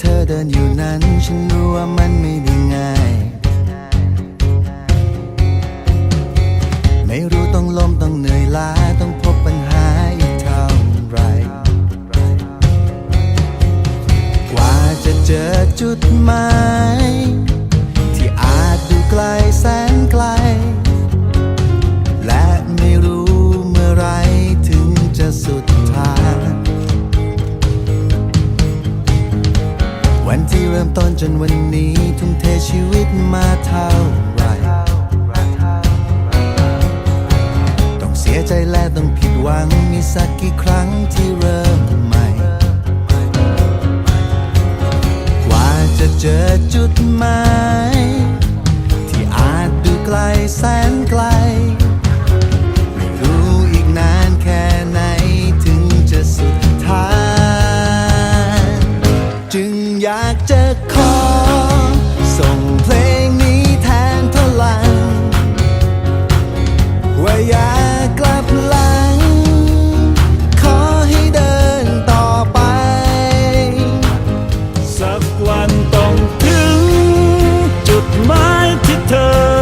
เธอเดินอยู่นั้น ฉันรู้ว่ามันไม่ได้ง่าย ไม่รู้ต้องล้มต้องเหนื่อยล้าต้องพบปัญหาอีกเท่าไร กว่าจะเจอจุดหมาย ที่อาจดูไกลแสน วันที่เริ่มต้นจนวันนี้ ทุ่มเทชีวิตมาเท่าไร ต้องเสียใจและต้องผิดหวัง มีสักกี่ครั้งที่เริ่มใหม่ กว่าจะเจอจุดหมาย ที่อาจดูไกลแสนากจะขอ ส่งเพลงนี้แทนพลัง ว่าอย่ากลับหลัง ขอให้เดินต่อไป สักวันต้องถึง จุดหมายที่เธอ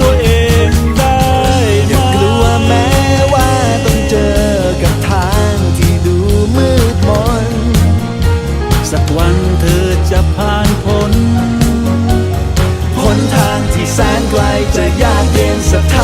ตัวเองได้อย่ากลัวแม้ว่าต้องเจอกับทางที่ดูมืดมน สักวันเธอจะผ่านพ้นหนทางที่แสนไกลจะยากเย็นสักท่า